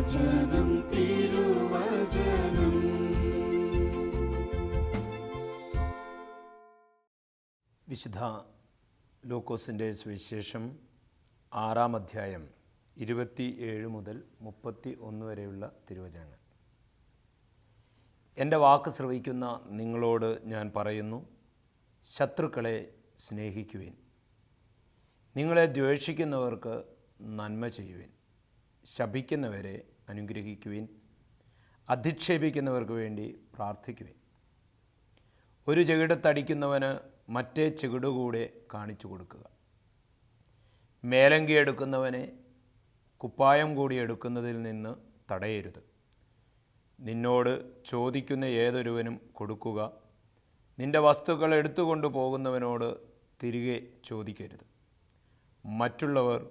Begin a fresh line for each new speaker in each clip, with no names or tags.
തിരുവചനം തിരുവചനം.
വിശുദ്ധ ലൂക്കോസിന്റെ സുവിശേഷം ആറാം അധ്യായം ഇരുപത്തി ഏഴ് മുതൽ മുപ്പത്തി ഒന്ന് വരെയുള്ള തിരുവചനങ്ങൾ. എന്റെ വാക്ക് ശ്രവിക്കുന്ന നിങ്ങളോട് ഞാൻ പറയുന്നു ശത്രുക്കളെ സ്നേഹിക്കുവിൻ. നിങ്ങളെ ദ്വേഷിക്കുന്നവർക്ക് നന്മ ചെയ്യുവിൻ. ശപിക്കുന്നവരെ അനുഗ്രഹിക്കുവിൻ അധിക്ഷേപിക്കുന്നവർക്ക് വേണ്ടി പ്രാർത്ഥിക്കുവിൻ. ഒരു ചെകിടത്തടിക്കുന്നവന് മറ്റേ ചെകിടുകൂടെ കാണിച്ചു കൊടുക്കുക. മേലങ്കി എടുക്കുന്നവനെ കുപ്പായം കൂടി എടുക്കുന്നതിൽ നിന്ന് തടയരുത്. നിന്നോട് ചോദിക്കുന്ന ഏതൊരുവനും കൊടുക്കുക. നിന്റെ വസ്തുക്കൾ എടുത്തുകൊണ്ടു പോകുന്നവനോട് തിരികെ ചോദിക്കരുത്. മറ്റുള്ളവർ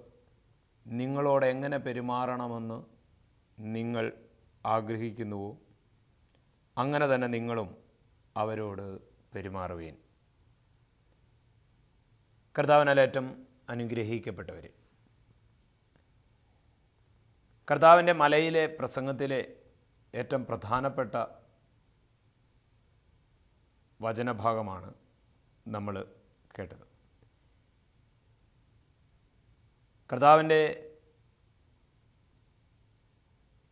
നിങ്ങളോട് എങ്ങനെ പെരുമാറണമെന്ന് നിങ്ങൾ ആഗ്രഹിക്കുന്നുവോ അങ്ങനെ തന്നെ നിങ്ങളും അവരോട് പെരുമാറുവീൻ. കർത്താവിനാലേറ്റം അനുഗ്രഹിക്കപ്പെട്ടവർ. കർത്താവിന്റെ മലയിലെ പ്രസംഗത്തിലെ ഏറ്റവും പ്രധാനപ്പെട്ട വചനഭാഗമാണ് നമ്മൾ കേട്ടത്. കർത്താവിന്റെ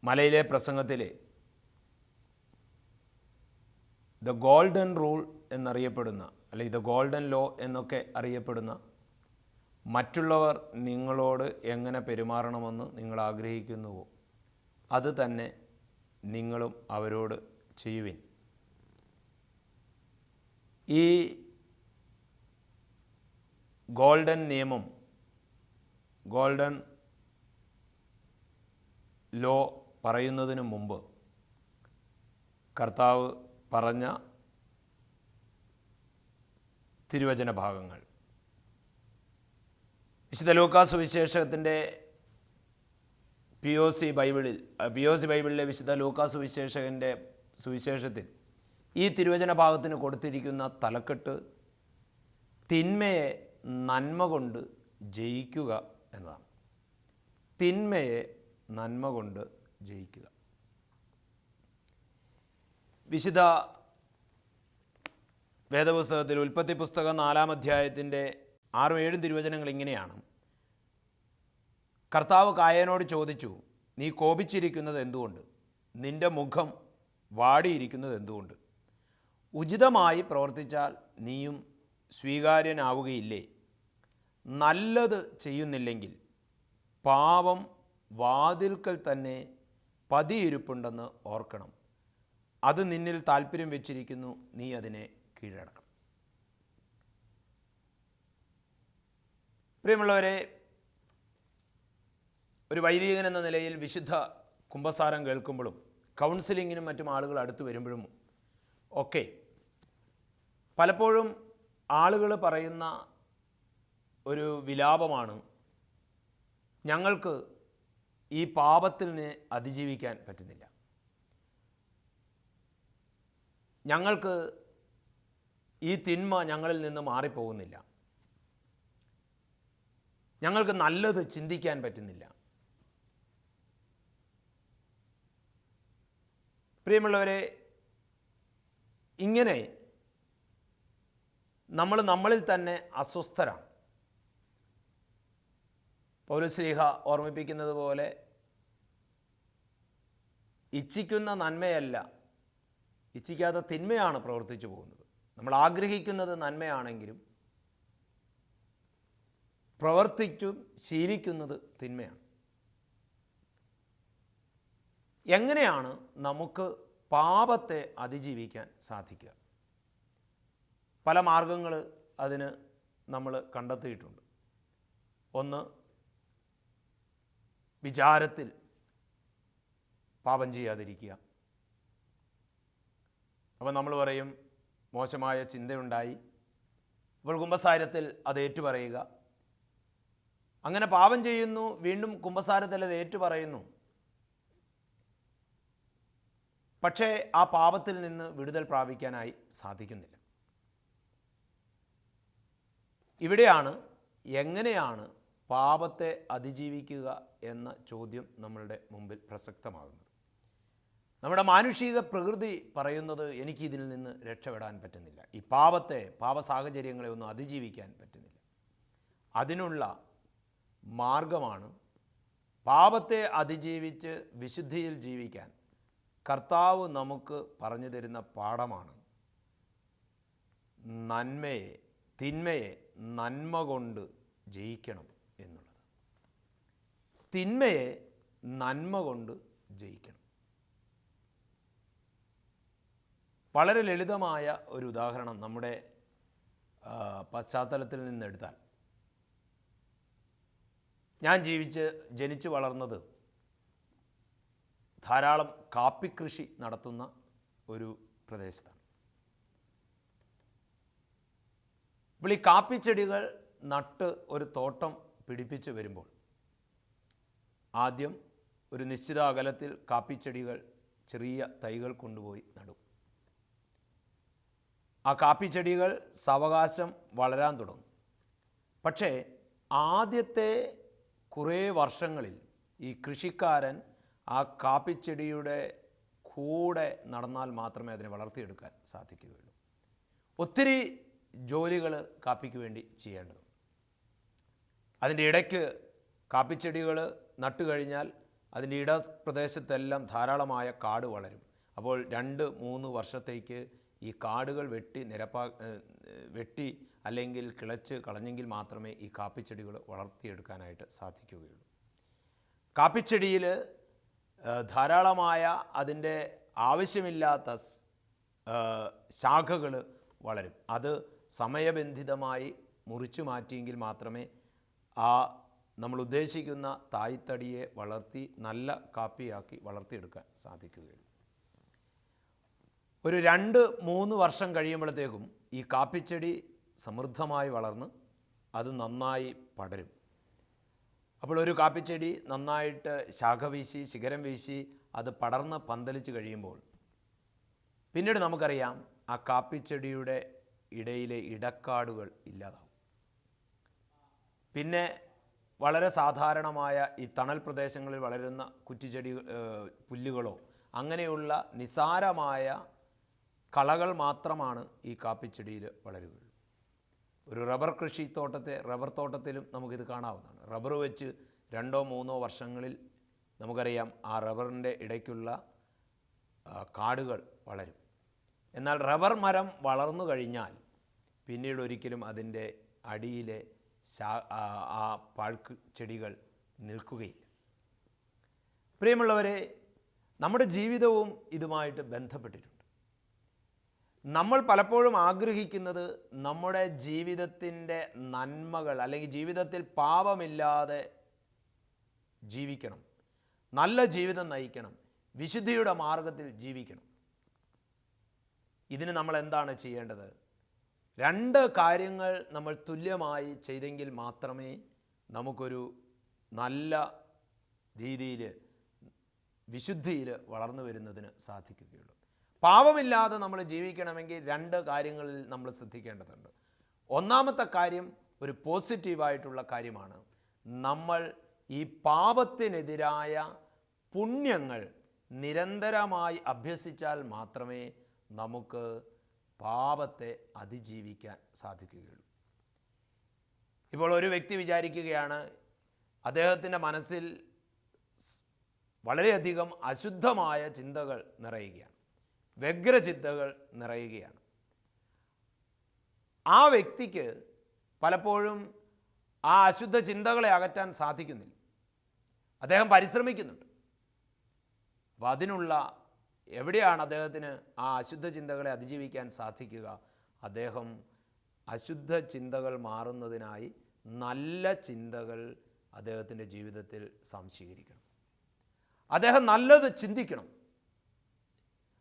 മലയിലെ പ്രസംഗത്തിലെ ദ ഗോൾഡൻ റൂൾ എന്നറിയപ്പെടുന്ന അല്ലെങ്കിൽ ദ ഗോൾഡൻ ലോ എന്നൊക്കെ അറിയപ്പെടുന്ന മറ്റുള്ളവർ നിങ്ങളോട് എങ്ങനെ പെരുമാറണമെന്ന് നിങ്ങൾ ആഗ്രഹിക്കുന്നുവോ അത് തന്നെ നിങ്ങളും അവരോട് ചെയ്യുവിൻ. ഈ ഗോൾഡൻ നിയമം ഗോൾഡൻ ലോ പറയുന്നതിന് മുമ്പ് കർത്താവ് പറഞ്ഞ തിരുവചന ഭാഗങ്ങൾ. വിശുദ്ധ ലൂക്കാസ് സുവിശേഷത്തിന്റെ പി ഒ സി ബൈബിളിൽ പി ഒ സി ബൈബിളിലെ വിശുദ്ധ ലൂക്കാസ് സുവിശേഷകന്റെ സുവിശേഷത്തിൽ ഈ തിരുവചന ഭാഗത്തിന് കൊടുത്തിരിക്കുന്ന തലക്കെട്ട് തിന്മയെ നന്മ കൊണ്ട് ജയിക്കുക എന്നതാണ്. തിന്മയെ നന്മ കൊണ്ട് ജയിക്കുക. വിശുദ്ധ വേദപുസ്തകത്തിൽ ഉൽപ്പത്തി പുസ്തകം നാലാം അധ്യായത്തിന്റെ ആറും ഏഴും തിരുവചനങ്ങൾ ഇങ്ങനെയാണ്. കർത്താവ് കായനോട് ചോദിച്ചു നീ കോപിച്ചിരിക്കുന്നത് എന്തുകൊണ്ട്? നിന്റെ മുഖം വാടിയിരിക്കുന്നത് എന്തുകൊണ്ട്? ഉചിതമായി പ്രവർത്തിച്ചാൽ നീയും സ്വീകാര്യനാവുകയില്ലേ? നല്ലത് ചെയ്യുന്നില്ലെങ്കിൽ പാപം വാതിൽക്കൽ തന്നെ പതിയിരുപ്പുണ്ടെന്ന് ഓർക്കണം. അത് നിന്നിൽ താല്പര്യം വെച്ചിരിക്കുന്നു. നീ അതിനെ കീഴടക്കണം. പ്രിയമുള്ളവരെ ഒരു വൈദികൻ എന്ന നിലയിൽ വിശുദ്ധ കുംഭസാരം കേൾക്കുമ്പോഴും കൗൺസിലിങ്ങിനും മറ്റും ആളുകൾ അടുത്ത് വരുമ്പോഴും ഒക്കെ പലപ്പോഴും ആളുകൾ പറയുന്ന ഒരു വിലാപമാണ്. ഞങ്ങൾക്ക് ഈ പാപത്തിൽ നിന്ന് അതിജീവിക്കാൻ പറ്റുന്നില്ല. ഞങ്ങൾക്ക് ഈ തിന്മ ഞങ്ങളിൽ നിന്ന് മാറിപ്പോകുന്നില്ല. ഞങ്ങൾക്ക് നല്ലത് ചിന്തിക്കാൻ പറ്റുന്നില്ല. പ്രിയമുള്ളവരെ ഇങ്ങനെ നമ്മൾ നമ്മളിൽ തന്നെ അസ്വസ്ഥരാണ്. പൗരസ്ലീഹ ഓർമ്മിപ്പിക്കുന്നത് പോലെ ഇച്ഛിക്കുന്ന നന്മയല്ല ഇച്ഛിക്കാത്ത തിന്മയാണ് പ്രവർത്തിച്ചു പോകുന്നത്. നമ്മൾ ആഗ്രഹിക്കുന്നത് നന്മയാണെങ്കിലും പ്രവർത്തിച്ചും ശീലിക്കുന്നത് തിന്മയാണ്. എങ്ങനെയാണ് നമുക്ക് പാപത്തെ അതിജീവിക്കാൻ സാധിക്കുക? പല മാർഗങ്ങൾ അതിന് നമ്മൾ കണ്ടെത്തിയിട്ടുണ്ട്. ഒന്ന് വിചാരത്തിൽ പാപം ചെയ്യാതിരിക്കുക. അപ്പോൾ നമ്മൾ പറയും മോശമായ ചിന്തയുണ്ടായി. അപ്പോൾ കുംഭസാരത്തിൽ അത് ഏറ്റുപറയുക. അങ്ങനെ പാപം ചെയ്യുന്നു വീണ്ടും കുംഭസാരത്തിൽ അത് ഏറ്റുപറയുന്നു. പക്ഷേ ആ പാപത്തിൽ നിന്ന് വിടുതൽ പ്രാപിക്കാനായി സാധിക്കുന്നില്ല. ഇവിടെയാണ് എങ്ങനെയാണ് പാപത്തെ അതിജീവിക്കുക എന്ന ചോദ്യം നമ്മളുടെ മുമ്പിൽ പ്രസക്തമാകുന്നത് നമ്മുടെ മാനുഷിക പ്രകൃതി പറയുന്നത് എനിക്ക് ഇതിൽ നിന്ന് രക്ഷപ്പെടാൻ പറ്റുന്നില്ല. ഈ പാപത്തെ പാപ സാഹചര്യങ്ങളെ ഒന്നും അതിജീവിക്കാൻ പറ്റുന്നില്ല. അതിനുള്ള മാർഗമാണ് പാപത്തെ അതിജീവിച്ച് വിശുദ്ധിയിൽ ജീവിക്കാൻ കർത്താവ് നമുക്ക് പറഞ്ഞു തരുന്ന പാഠമാണ്. നന്മയെ തിന്മയെ നന്മ കൊണ്ട് ജയിക്കണം. തിന്മയെ നന്മ കൊണ്ട് ജയിക്കണം. വളരെ ലളിതമായ ഒരു ഉദാഹരണം നമ്മുടെ പശ്ചാത്തലത്തിൽ നിന്നെടുത്താൽ ഞാൻ ജീവിച്ച് ജനിച്ചു വളർന്നത് ധാരാളം കാപ്പിക്കൃഷി നടത്തുന്ന ഒരു പ്രദേശത്താണ്. ഇപ്പോൾ ഈ കാപ്പിച്ചെടികൾ നട്ട് ഒരു തോട്ടം പിടിപ്പിച്ച് വരുമ്പോൾ ആദ്യം ഒരു നിശ്ചിത അകലത്തിൽ കാപ്പിച്ചെടികൾ ചെറിയ തൈകൾ കൊണ്ടുപോയി നടും. ആ കാപ്പിച്ചെടികൾ സാവകാശം വളരാൻ തുടങ്ങും. പക്ഷേ ആദ്യത്തെ കുറേ വർഷങ്ങളിൽ ഈ കൃഷിക്കാരൻ ആ കാപ്പിച്ചെടിയുടെ കൂടെ നടന്നാൽ മാത്രമേ അതിനെ വളർത്തിയെടുക്കാൻ സാധിക്കുകയുള്ളൂ. ഒത്തിരി ജോലികൾ കാപ്പിക്ക് വേണ്ടി ചെയ്യേണ്ടതുണ്ട്. അതിന്റെ ഇടയ്ക്ക് കാപ്പിച്ചെടികൾ നട്ടു കഴിഞ്ഞാൽ അതിന്റെ ഇട പ്രദേശത്തെല്ലാം ധാരാളമായ കാട് വളരും. അപ്പോൾ രണ്ട് മൂന്ന് വർഷത്തേക്ക് ഈ കാടുകൾ വെട്ടി നിരപ്പാ വെട്ടി അല്ലെങ്കിൽ കിളച്ച് കളഞ്ഞെങ്കിൽ മാത്രമേ ഈ കാപ്പിച്ചെടികൾ വളർത്തിയെടുക്കാനായിട്ട് സാധിക്കുകയുള്ളൂ. കാപ്പിച്ചെടിയിൽ ധാരാളമായ അതിന്റെ ആവശ്യമില്ലാത്ത ശാഖകൾ വളരും. അത് സമയബന്ധിതമായി മുറിച്ചു മാറ്റിയെങ്കിൽ മാത്രമേ ആ നമ്മൾ ഉദ്ദേശിക്കുന്ന തായ്തടിയെ വളർത്തി നല്ല കാപ്പിയാക്കി വളർത്തിയെടുക്കാൻ സാധിക്കുകയുള്ളൂ. ഒരു രണ്ട് മൂന്ന് വർഷം കഴിയുമ്പോഴത്തേക്കും ഈ കാപ്പിച്ചെടി സമൃദ്ധമായി വളർന്ന് അത് നന്നായി പടരും. അപ്പോൾ ഒരു കാപ്പിച്ചെടി നന്നായിട്ട് ശാഖ വീശി ശിഖരം വീശി അത് പടർന്ന് പന്തലിച്ച് കഴിയുമ്പോൾ പിന്നീട് നമുക്കറിയാം ആ കാപ്പിച്ചെടിയുടെ ഇടയിലെ ഇടക്കാടുകൾ ഇല്ലാതാവും. പിന്നെ വളരെ സാധാരണമായ ഈ തണൽ പ്രദേശങ്ങളിൽ വളരുന്ന കുറ്റിച്ചെടി പുല്ലുകളോ അങ്ങനെയുള്ള നിസാരമായ കളകൾ മാത്രമാണ് ഈ കാപ്പിച്ചെടിയിൽ വളരുകയുള്ളൂ. ഒരു റബ്ബർ കൃഷി തോട്ടത്തെ റബ്ബർ തോട്ടത്തിലും നമുക്കിത് കാണാവുന്നതാണ്. റബ്ബർ വെച്ച് രണ്ടോ മൂന്നോ വർഷങ്ങളിൽ നമുക്കറിയാം ആ റബ്ബറിന്റെ ഇടയ്ക്കുള്ള കാടുകൾ വളരും. എന്നാൽ റബ്ബർ മരം വളർന്നു കഴിഞ്ഞാൽ പിന്നീട് ഒരിക്കലും അതിന്റെ അടിയിലെ ആ പാഴ്ക്ക് ചെടികൾ നിൽക്കുകയില്ല പ്രിയമുള്ളവരെ നമ്മുടെ ജീവിതവും ഇതുമായിട്ട് ബന്ധപ്പെട്ടിട്ടുണ്ട്. നമ്മൾ പലപ്പോഴും ആഗ്രഹിക്കുന്നത് നമ്മുടെ ജീവിതത്തിന്റെ നന്മകൾ അല്ലെങ്കിൽ ജീവിതത്തിൽ പാപമില്ലാതെ ജീവിക്കണം നല്ല ജീവിതം നയിക്കണം വിശുദ്ധിയുടെ മാർഗത്തിൽ ജീവിക്കണം. ഇതിന് നമ്മൾ എന്താണ് ചെയ്യേണ്ടത്? രണ്ട് കാര്യങ്ങൾ നമ്മൾ തുല്യമായി ചെയ്തെങ്കിൽ മാത്രമേ നമുക്കൊരു നല്ല രീതിയിൽ വിശുദ്ധിയിൽ വളർന്നു വരുന്നതിന് സാധിക്കുകയുള്ളൂ. പാപമില്ലാതെ നമ്മൾ ജീവിക്കണമെങ്കിൽ രണ്ട് കാര്യങ്ങളിൽ നമ്മൾ ശ്രദ്ധിക്കേണ്ടതുണ്ട്. ഒന്നാമത്തെ കാര്യം ഒരു പോസിറ്റീവായിട്ടുള്ള കാര്യമാണ്. നമ്മൾ ഈ പാപത്തിനെതിരായ പുണ്യങ്ങൾ നിരന്തരമായി അഭ്യസിച്ചാൽ മാത്രമേ നമുക്ക് പാപത്തെ അതിജീവിക്കാൻ സാധിക്കുകയുള്ളൂ. ഇപ്പോൾ ഒരു വ്യക്തി വിചാരിക്കുകയാണ് അദ്ദേഹത്തിന്റെ മനസ്സിൽ വളരെയധികം അശുദ്ധമായ ചിന്തകൾ നിറയുകയാണ്. വ്യഗ്രചിന്തകൾ നിറയുകയാണ്. ആ വ്യക്തിക്ക് പലപ്പോഴും ആ അശുദ്ധ ചിന്തകളെ അകറ്റാൻ സാധിക്കുന്നില്ല. അദ്ദേഹം പരിശ്രമിക്കുന്നുണ്ട്. അപ്പോൾ അതിനുള്ള എവിടെയാണ് അദ്ദേഹത്തിന് ആ അശുദ്ധ ചിന്തകളെ അതിജീവിക്കാൻ സാധിക്കുക? അദ്ദേഹം അശുദ്ധ ചിന്തകൾ മാറുന്നതിനായി നല്ല ചിന്തകൾ അദ്ദേഹത്തിന്റെ ജീവിതത്തിൽ സംശീകരിക്കണം. അദ്ദേഹം നല്ലത് ചിന്തിക്കണം.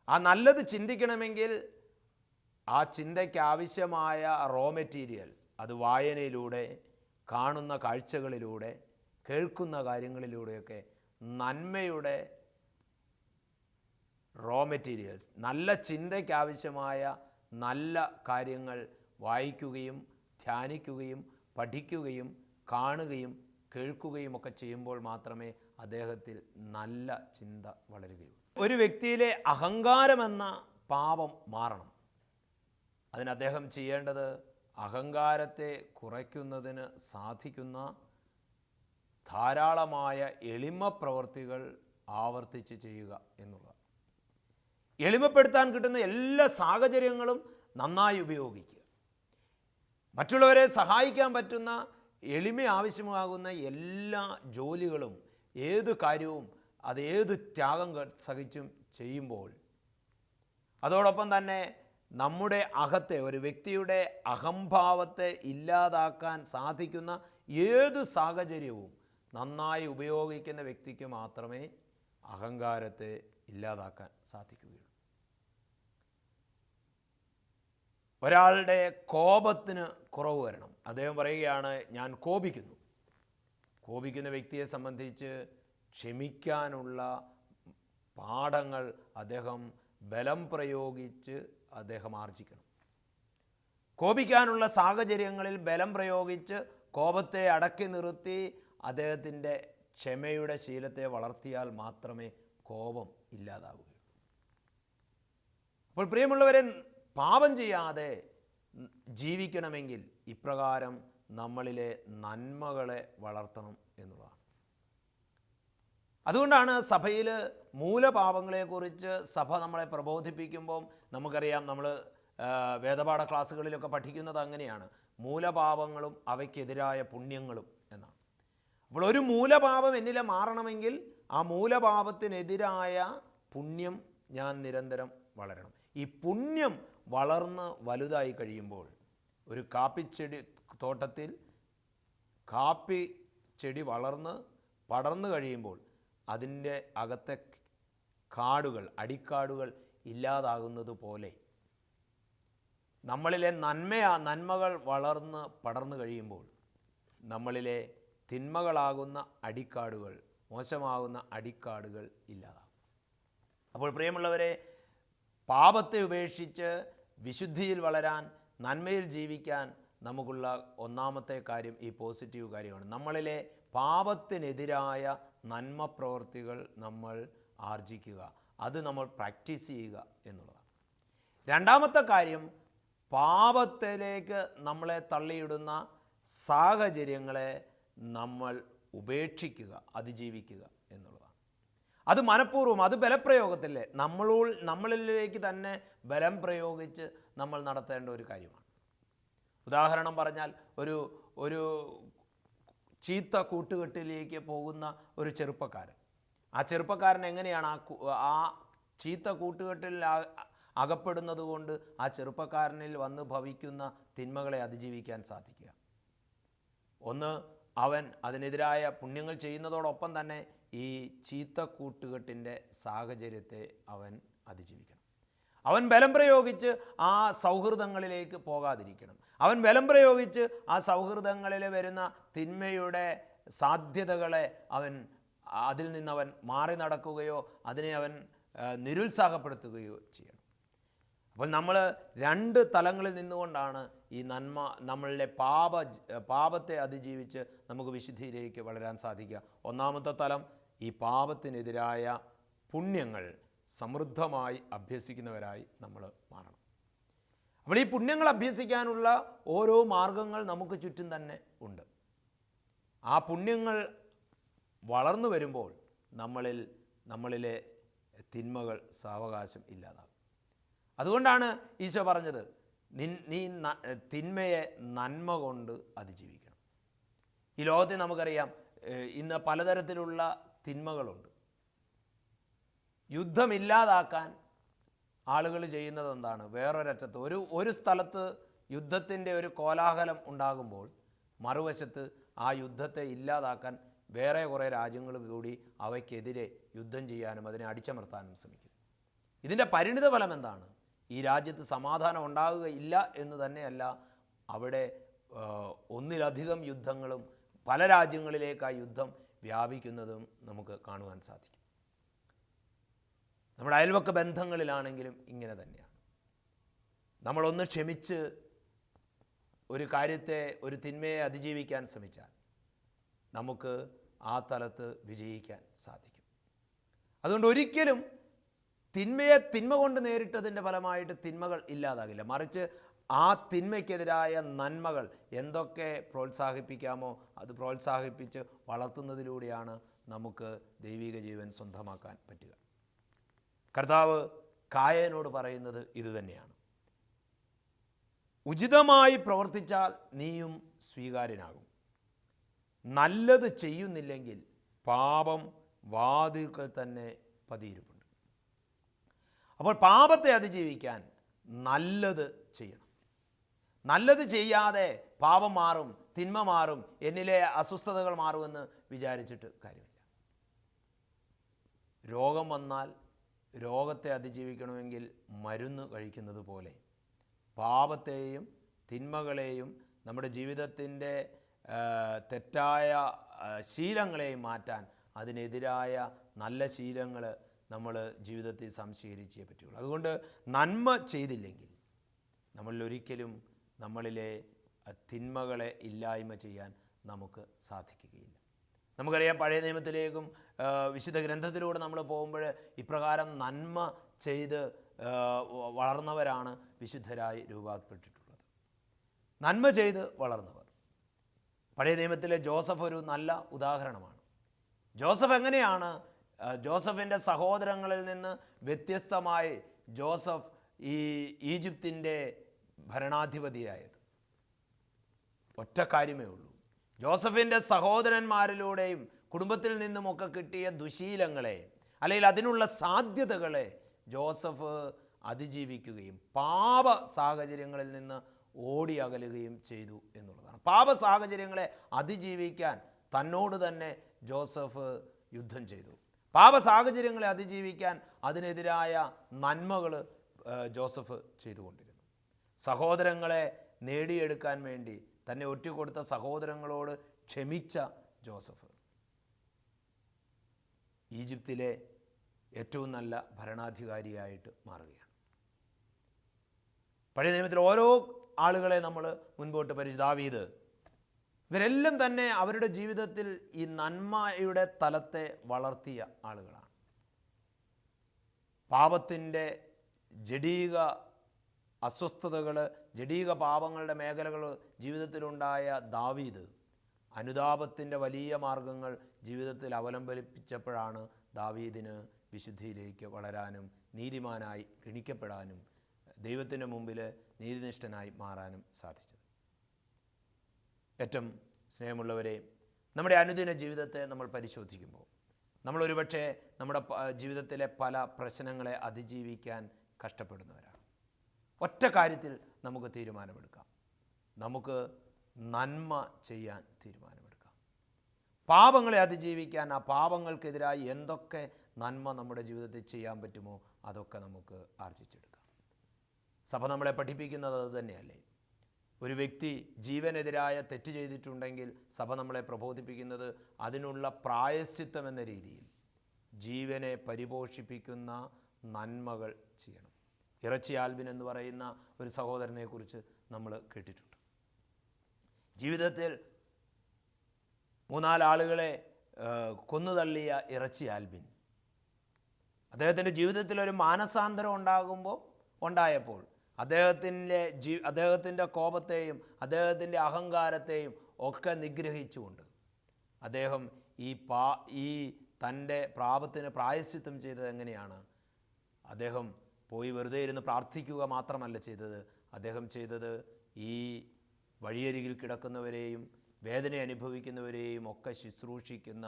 ആ നല്ലത് ചിന്തിക്കണമെങ്കിൽ ആ ചിന്തയ്ക്ക് ആവശ്യമായ റോ മെറ്റീരിയൽസ് അത് വായനയിലൂടെ കാണുന്ന കാഴ്ചകളിലൂടെ കേൾക്കുന്ന കാര്യങ്ങളിലൂടെയൊക്കെ നന്മയുടെ റോ മെറ്റീരിയൽസ് നല്ല ചിന്തയ്ക്ക് ആവശ്യമായ നല്ല കാര്യങ്ങൾ വായിക്കുകയും ധ്യാനിക്കുകയും പഠിക്കുകയും കാണുകയും കേൾക്കുകയും ഒക്കെ ചെയ്യുമ്പോൾ മാത്രമേ അദ്ദേഹത്തിൽ നല്ല ചിന്ത വളരുകയുള്ളൂ. ഒരു വ്യക്തിയിലെ അഹങ്കാരമെന്ന പാപം മാറണം. അതിന് അദ്ദേഹം ചെയ്യേണ്ടത് അഹങ്കാരത്തെ കുറയ്ക്കുന്നതിന് സാധിക്കുന്ന ധാരാളമായ എളിമ പ്രവൃത്തികൾ ആവർത്തിച്ച് ചെയ്യുക എന്നുള്ളതാണ്. എളിമപ്പെടുത്താൻ കിട്ടുന്ന എല്ലാ സാഹചര്യങ്ങളും നന്നായി ഉപയോഗിക്കുക. മറ്റുള്ളവരെ സഹായിക്കാൻ പറ്റുന്ന എളിമ ആവശ്യമാകുന്ന എല്ലാ ജോലികളും ഏത് കാര്യവും അത് ഏത് ത്യാഗം സഹിച്ചും ചെയ്യുമ്പോൾ അതോടൊപ്പം തന്നെ നമ്മുടെ അഹത്തെ ഒരു വ്യക്തിയുടെ അഹംഭാവത്തെ ഇല്ലാതാക്കാൻ സാധിക്കുന്ന ഏത് സാഹചര്യവും നന്നായി ഉപയോഗിക്കുന്ന വ്യക്തിക്ക് മാത്രമേ അഹങ്കാരത്തെ ഇല്ലാതാക്കാൻ സാധിക്കുകയുള്ളൂ. ഒരാളുടെ കോപത്തിന് കുറവ് വരണം. അദ്ദേഹം പറയുകയാണ് ഞാൻ കോപിക്കുന്നു. കോപിക്കുന്ന വ്യക്തിയെ സംബന്ധിച്ച് ക്ഷമിക്കാനുള്ള പാഠങ്ങൾ അദ്ദേഹം ബലം പ്രയോഗിച്ച് അദ്ദേഹം ആർജിക്കണം. കോപിക്കാനുള്ള സാഹചര്യങ്ങളിൽ ബലം പ്രയോഗിച്ച് കോപത്തെ അടക്കി നിർത്തി അദ്ദേഹത്തിന്റെ ക്ഷമയുടെ ശീലത്തെ വളർത്തിയാൽ മാത്രമേ കോപം ഇല്ലാതാവുകയുള്ളൂ. അപ്പോൾ പ്രിയമുള്ളവരെ പാപം ചെയ്യാതെ ജീവിക്കണമെങ്കിൽ ഇപ്രകാരം നമ്മളിലെ നന്മകളെ വളർത്തണം എന്നുള്ളതാണ്. അതുകൊണ്ടാണ് സഭയിൽ മൂലപാപങ്ങളെക്കുറിച്ച് സഭ നമ്മളെ പ്രബോധിപ്പിക്കുമ്പം നമുക്കറിയാം നമ്മൾ വേദപാഠ ക്ലാസ്സുകളിലൊക്കെ പഠിക്കുന്നത് അങ്ങനെയാണ്. മൂലപാപങ്ങളും അവയ്ക്കെതിരായ പുണ്യങ്ങളും എന്നാണ്. അപ്പോൾ ഒരു മൂലപാപം എന്നിലെ മാറണമെങ്കിൽ ആ മൂലപാപത്തിനെതിരായ പുണ്യം ഞാൻ നിരന്തരം വളരണം. ഈ പുണ്യം വളർന്ന് വലുതായി കഴിയുമ്പോൾ ഒരു കാപ്പിച്ചെടി തോട്ടത്തിൽ കാപ്പി ചെടി വളർന്ന് പടർന്നു കഴിയുമ്പോൾ അതിന്റെ അകത്തെ കാടുകൾ അടിക്കാടുകൾ ഇല്ലാതാകുന്നത് പോലെ നമ്മളിലെ നന്മയാ നന്മകൾ വളർന്ന് പടർന്നു കഴിയുമ്പോൾ നമ്മളിലെ തിന്മകളാകുന്ന അടിക്കാടുകൾ മോശമാകുന്ന അടിക്കാടുകൾ ഇല്ലാതാകും. അപ്പോൾ പ്രിയമുള്ളവരെ പാപത്തെ ഉപേക്ഷിച്ച് വിശുദ്ധിയിൽ വളരാൻ നന്മയിൽ ജീവിക്കാൻ നമുക്കുള്ള ഒന്നാമത്തെ കാര്യം ഈ പോസിറ്റീവ് കാര്യമാണ്. നമ്മളിലെ പാപത്തിനെതിരായ നന്മ പ്രവർത്തികൾ നമ്മൾ ആർജിക്കുക. അത് നമ്മൾ പ്രാക്ടീസ് ചെയ്യുക എന്നുള്ളതാണ്. രണ്ടാമത്തെ കാര്യം പാപത്തിലേക്ക് നമ്മളെ തള്ളിയിടുന്ന സാഹചര്യങ്ങളെ നമ്മൾ ഉപേക്ഷിക്കുക അതിജീവിക്കുക. അത് മനഃപൂർവം അത് ബലപ്രയോഗത്തില്ലേ? നമ്മളോൾ നമ്മളിലേക്ക് തന്നെ ബലം പ്രയോഗിച്ച് നമ്മൾ നടത്തേണ്ട ഒരു കാര്യമാണ്. ഉദാഹരണം പറഞ്ഞാൽ ഒരു ഒരു ചീത്ത കൂട്ടുകെട്ടിലേക്ക് പോകുന്ന ഒരു ചെറുപ്പക്കാരൻ. ആ ചെറുപ്പക്കാരൻ എങ്ങനെയാണ് ആ ആ ചീത്ത കൂട്ടുകെട്ടിൽ അകപ്പെടുന്നത് കൊണ്ട് ആ ചെറുപ്പക്കാരനിൽ വന്ന് ഭവിക്കുന്ന തിന്മകളെ അതിജീവിക്കാൻ സാധിക്കുക? ഒന്ന് അവൻ അതിനെതിരായ പുണ്യങ്ങൾ ചെയ്യുന്നതോടൊപ്പം തന്നെ ഈ ചീത്ത കൂട്ടുകെട്ടിന്റെ സാഹചര്യത്തെ അവൻ അതിജീവിക്കണം. അവൻ ബലം പ്രയോഗിച്ച് ആ സൗഹൃദങ്ങളിലേക്ക് പോകാതിരിക്കണം. അവൻ ബലം പ്രയോഗിച്ച് ആ സൗഹൃദങ്ങളിൽ വരുന്ന തിന്മയുടെ സാധ്യതകളെ അവൻ അതിൽ നിന്നവൻ മാറി നടക്കുകയോ അതിനെ അവൻ നിരുത്സാഹപ്പെടുത്തുകയോ ചെയ്യണം. അപ്പോൾ നമ്മൾ രണ്ട് തലങ്ങളിൽ നിന്നുകൊണ്ടാണ് ഈ നന്മ നമ്മളുടെ പാപ പാപത്തെ അതിജീവിച്ച് നമുക്ക് വിശുദ്ധിയിലേക്ക് വളരാൻ സാധിക്കുക. ഒന്നാമത്തെ തലം ഈ പാപത്തിനെതിരായ പുണ്യങ്ങൾ സമൃദ്ധമായി അഭ്യസിക്കുന്നവരായി നമ്മൾ മാറണം. അപ്പോൾ ഈ പുണ്യങ്ങൾ അഭ്യസിക്കാനുള്ള ഓരോ മാർഗങ്ങൾ നമുക്ക് ചുറ്റും തന്നെ ഉണ്ട്. ആ പുണ്യങ്ങൾ വളർന്നു വരുമ്പോൾ നമ്മളിൽ നമ്മളിലെ തിന്മകൾ സാവകാശം ഇല്ലാതാകും. അതുകൊണ്ടാണ് ഈശോ പറഞ്ഞത് നിൻ നീ തിന്മയെ നന്മ കൊണ്ട് അതിജീവിക്കണം. ഈ ലോകത്തെ നമുക്കറിയാം ഇന്ന് പലതരത്തിലുള്ള തിന്മകളുണ്ട്. യുദ്ധമില്ലാതാക്കാൻ ആളുകൾ ചെയ്യുന്നത് എന്താണ് വേറൊരറ്റത്ത് ഒരു ഒരു സ്ഥലത്ത് യുദ്ധത്തിന്റെ ഒരു കോലാഹലം ഉണ്ടാകുമ്പോൾ മറുവശത്ത് ആ യുദ്ധത്തെ ഇല്ലാതാക്കാൻ വേറെ കുറേ രാജ്യങ്ങൾ കൂടി അവയ്ക്കെതിരെ യുദ്ധം ചെയ്യാനും അതിനെ അടിച്ചമർത്താനും ശ്രമിക്കും. ഇതിന്റെ പരിണിത ഫലം എന്താണ്? ഈ രാജ്യത്ത് സമാധാനം ഉണ്ടാകുകയില്ല എന്ന് തന്നെയല്ല അവിടെ ഒന്നിലധികം യുദ്ധങ്ങളും പല രാജ്യങ്ങളിലേക്ക് ആ യുദ്ധം വ്യാപിക്കുന്നതും നമുക്ക് കാണുവാൻ സാധിക്കും. നമ്മുടെ അയൽവക്ക ബന്ധങ്ങളിലാണെങ്കിലും ഇങ്ങനെ തന്നെയാണ്. നമ്മളൊന്ന് ക്ഷമിച്ച് ഒരു കാര്യത്തെ ഒരു തിന്മയെ അതിജീവിക്കാൻ ശ്രമിച്ചാൽ നമുക്ക് ആ തലത്ത് വിജയിക്കാൻ സാധിക്കും. അതുകൊണ്ട് ഒരിക്കലും തിന്മയെ തിന്മ കൊണ്ട് നേരിട്ടതിന്റെ ഫലമായിട്ട് തിന്മകൾ ഇല്ലാതാകില്ല. മറിച്ച് ആ തിന്മയ്ക്കെതിരായ നന്മകൾ എന്തൊക്കെ പ്രോത്സാഹിപ്പിക്കാമോ അത് പ്രോത്സാഹിപ്പിച്ച് വളർത്തുന്നതിലൂടെയാണ് നമുക്ക് ദൈവിക ജീവൻ സ്വന്തമാക്കാൻ പറ്റുക. കർത്താവ് കായനോട് പറയുന്നത് ഇതുതന്നെയാണ് ഉചിതമായി പ്രവർത്തിച്ചാൽ നീയും സ്വീകാര്യനാകും. നല്ലത് ചെയ്യുന്നില്ലെങ്കിൽ പാപം വാതിൽക്കൽ തന്നെ പതിയിരിപ്പുണ്ട്. അപ്പോൾ പാപത്തെ അതിജീവിക്കാൻ നല്ലത് ചെയ്യണം. നല്ലത് ചെയ്യാതെ പാപം മാറും തിന്മ മാറും എന്നിലെ അസ്വസ്ഥതകൾ മാറുമെന്ന് വിചാരിച്ചിട്ട് കാര്യമില്ല. രോഗം വന്നാൽ രോഗത്തെ അതിജീവിക്കണമെങ്കിൽ മരുന്ന് കഴിക്കുന്നത് പോലെ പാപത്തെയും തിന്മകളെയും നമ്മുടെ ജീവിതത്തിന്റെ തെറ്റായ ശീലങ്ങളെയും മാറ്റാൻ അതിനെതിരായ നല്ല ശീലങ്ങൾ നമ്മൾ ജീവിതത്തിൽ സംശീകരിച്ചേ പറ്റുള്ളൂ അതുകൊണ്ട് നന്മ ചെയ്തില്ലെങ്കിൽ നമ്മളിൽ ഒരിക്കലും നമ്മളിലെ തിന്മകളെ ഇല്ലായ്മ ചെയ്യാൻ നമുക്ക് സാധിക്കുകയില്ല. നമുക്കറിയാം പഴയ നിയമത്തിലേക്കും വിശുദ്ധ ഗ്രന്ഥത്തിലൂടെ നമ്മൾ പോകുമ്പോൾ ഇപ്രകാരം നന്മ ചെയ്ത് വളർന്നവരാണ് വിശുദ്ധരായി രൂപപ്പെട്ടിട്ടുള്ളത് നന്മ ചെയ്ത് വളർന്നവർ. പഴയ നിയമത്തിലെ ജോസഫ് ഒരു നല്ല ഉദാഹരണമാണ്. ജോസഫ് എങ്ങനെയാണ് ജോസഫിന്റെ സഹോദരങ്ങളിൽ നിന്ന് വ്യത്യസ്തമായി ജോസഫ് ഈ ഈജിപ്തിന്റെ ഭരണാധിപതിയായത്. ഒറ്റ കാര്യമേ ഉള്ളൂ. ജോസഫിന്റെ സഹോദരന്മാരിലൂടെയും കുടുംബത്തിൽ നിന്നുമൊക്കെ കിട്ടിയ ദുശീലങ്ങളെ അല്ലെങ്കിൽ അതിനുള്ള സാധ്യതകളെ ജോസഫ് അതിജീവിക്കുകയും പാപ സാഹചര്യങ്ങളിൽ നിന്ന് ഓടി അകലുകയും ചെയ്തു എന്നുള്ളതാണ്. പാപ സാഹചര്യങ്ങളെ അതിജീവിക്കാൻ തന്നോട് തന്നെ ജോസഫ് യുദ്ധം ചെയ്തു. പാപ സാഹചര്യങ്ങളെ അതിജീവിക്കാൻ അതിനെതിരായ നന്മകൾ ജോസഫ് ചെയ്തുകൊണ്ടിരുന്നു. സഹോദരങ്ങളെ നേടിയെടുക്കാൻ വേണ്ടി തന്നെ ഒറ്റുകൊടുത്ത സഹോദരങ്ങളോട് ക്ഷമിച്ച ജോസഫ്. ഈജിപ്തിലെ ഏറ്റവും നല്ല ഭരണാധികാരിയായിട്ട് മാറുകയാണ്. പഴയ നിയമത്തിൽ ഓരോ ആളുകളെ നമ്മൾ മുൻപോട്ട് പരിചയ ദാവീദ്. ഇവരെല്ലാം തന്നെ അവരുടെ ജീവിതത്തിൽ ഈ നന്മയുടെ തലത്തെ വളർത്തിയ ആളുകളാണ്. പാപത്തിന്റെ ജഡീക അസ്വസ്ഥതകൾ ജഡീക പാപങ്ങളുടെ മേഖലകൾ ജീവിതത്തിലുണ്ടായ ദാവീദ്. അനുതാപത്തിന്റെ വലിയ മാർഗങ്ങൾ ജീവിതത്തിൽ അവലംബിപ്പിച്ചപ്പോഴാണ് ദാവീദിന് വിശുദ്ധിയിലേക്ക് വളരാനും നീതിമാനായി ഗണിക്കപ്പെടാനും ദൈവത്തിന്റെ മുമ്പിൽ നീതിനിഷ്ഠനായി മാറാനും സാധിച്ചത്. ഏറ്റവും സ്നേഹമുള്ളവരെ നമ്മുടെ അനുദിന ജീവിതത്തെ നമ്മൾ പരിശോധിക്കുമ്പോൾ നമ്മളൊരുപക്ഷെ നമ്മുടെ ജീവിതത്തിലെ പല പ്രശ്നങ്ങളെ അതിജീവിക്കാൻ കഷ്ടപ്പെടുന്നവരാണ്. ഒറ്റ കാര്യത്തിൽ നമുക്ക് തീരുമാനമെടുക്കാം. നമുക്ക് നന്മ ചെയ്യാൻ തീരുമാനമെടുക്കാം. പാപങ്ങളെ അതിജീവിക്കാൻ ആ പാപങ്ങൾക്കെതിരായി എന്തൊക്കെ നന്മ നമ്മുടെ ജീവിതത്തിൽ ചെയ്യാൻ പറ്റുമോ അതൊക്കെ നമുക്ക് ആർജിച്ചെടുക്കാം. സഭ നമ്മളെ പഠിപ്പിക്കുന്നത് അത് തന്നെയല്ലേ? ഒരു വ്യക്തി ജീവനെതിരായ തെറ്റ് ചെയ്തിട്ടുണ്ടെങ്കിൽ സഭ നമ്മളെ പ്രബോധിപ്പിക്കുന്നത് അതിനുള്ള പ്രായശ്ചിത്തം എന്ന രീതിയിൽ ജീവനെ പരിപോഷിപ്പിക്കുന്ന നന്മകൾ ചെയ്യണം. ഇറച്ചി ആൽബിൻ എന്ന് പറയുന്ന ഒരു സഹോദരനെക്കുറിച്ച് നമ്മൾ കേട്ടിട്ടുണ്ട്. ജീവിതത്തിൽ മൂന്നാലാളുകളെ കൊന്നുതള്ളിയ ഇറച്ചി ആൽബിൻ അദ്ദേഹത്തിന്റെ ജീവിതത്തിൽ ഒരു മാനസാന്തരം ഉണ്ടാകുമ്പോൾ ഉണ്ടായപ്പോൾ അദ്ദേഹത്തിന്റെ ജീ അദ്ദേഹത്തിന്റെ കോപത്തെയും അദ്ദേഹത്തിന്റെ അഹങ്കാരത്തെയും ഒക്കെ നിഗ്രഹിച്ചുകൊണ്ട് അദ്ദേഹം ഈ പാ ഈ തന്റെ പ്രാപത്തിന് പ്രായശ്ചിത്തം ചെയ്തത് എങ്ങനെയാണ്? അദ്ദേഹം പോയി വെറുതെ ഇരുന്ന് പ്രാർത്ഥിക്കുക മാത്രമല്ല ചെയ്തത്. അദ്ദേഹം ചെയ്തത് ഈ വഴിയരികിൽ കിടക്കുന്നവരെയും വേദന അനുഭവിക്കുന്നവരെയും ഒക്കെ ശുശ്രൂഷിക്കുന്ന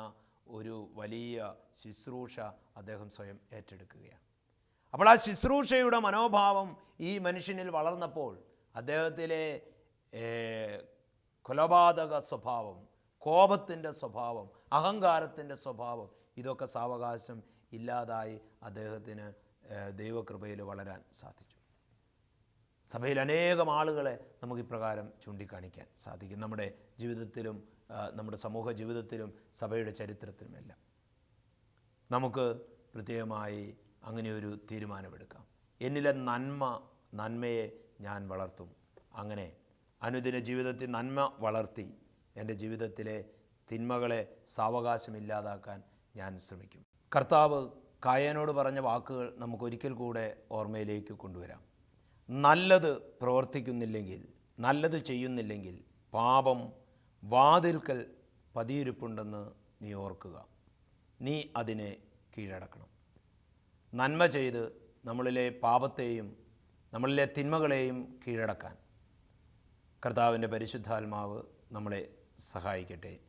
ഒരു വലിയ ശുശ്രൂഷ അദ്ദേഹം സ്വയം ഏറ്റെടുക്കുകയാണ്. അപ്പോൾ ആ ശുശ്രൂഷയുടെ മനോഭാവം ഈ മനുഷ്യനിൽ വളർന്നപ്പോൾ അദ്ദേഹത്തിലെ കൊലപാതക സ്വഭാവം കോപത്തിന്റെ സ്വഭാവം അഹങ്കാരത്തിന്റെ സ്വഭാവം ഇതൊക്കെ സാവകാശം ഇല്ലാതായി അദ്ദേഹത്തിന് ദൈവകൃപയിൽ വളരാൻ സാധിച്ചു. സഭയിൽ അനേകം ആളുകളെ നമുക്ക് ഇപ്രകാരം ചൂണ്ടിക്കാണിക്കാൻ സാധിക്കും. നമ്മുടെ ജീവിതത്തിലും നമ്മുടെ സമൂഹ ജീവിതത്തിലും സഭയുടെ ചരിത്രത്തിലുമെല്ലാം. നമുക്ക് പ്രത്യേകമായി അങ്ങനെയൊരു തീരുമാനമെടുക്കാം. എന്നിലെ നന്മ നന്മയെ ഞാൻ വളർത്തും. അങ്ങനെ അനുദിന ജീവിതത്തിൽ നന്മ വളർത്തി എന്റെ ജീവിതത്തിലെ തിന്മകളെ സാവകാശമില്ലാതാക്കാൻ ഞാൻ ശ്രമിക്കും. കർത്താവ് കായനോട് പറഞ്ഞ വാക്കുകൾ നമുക്കൊരിക്കൽ കൂടെ ഓർമ്മയിലേക്ക് കൊണ്ടുവരാം. നല്ലത് പ്രവർത്തിക്കുന്നില്ലെങ്കിൽ നല്ലത് ചെയ്യുന്നില്ലെങ്കിൽ പാപം വാതിൽക്കൽ പതിയിരിപ്പുണ്ടെന്ന് നീ ഓർക്കുക. നീ അതിനെ കീഴടക്കണം. നന്മ ചെയ്ത് നമ്മളിലെ പാപത്തെയും നമ്മളിലെ തിന്മകളെയും കീഴടക്കാൻ കർത്താവിന്റെ പരിശുദ്ധാത്മാവ് നമ്മളെ സഹായിക്കട്ടെ.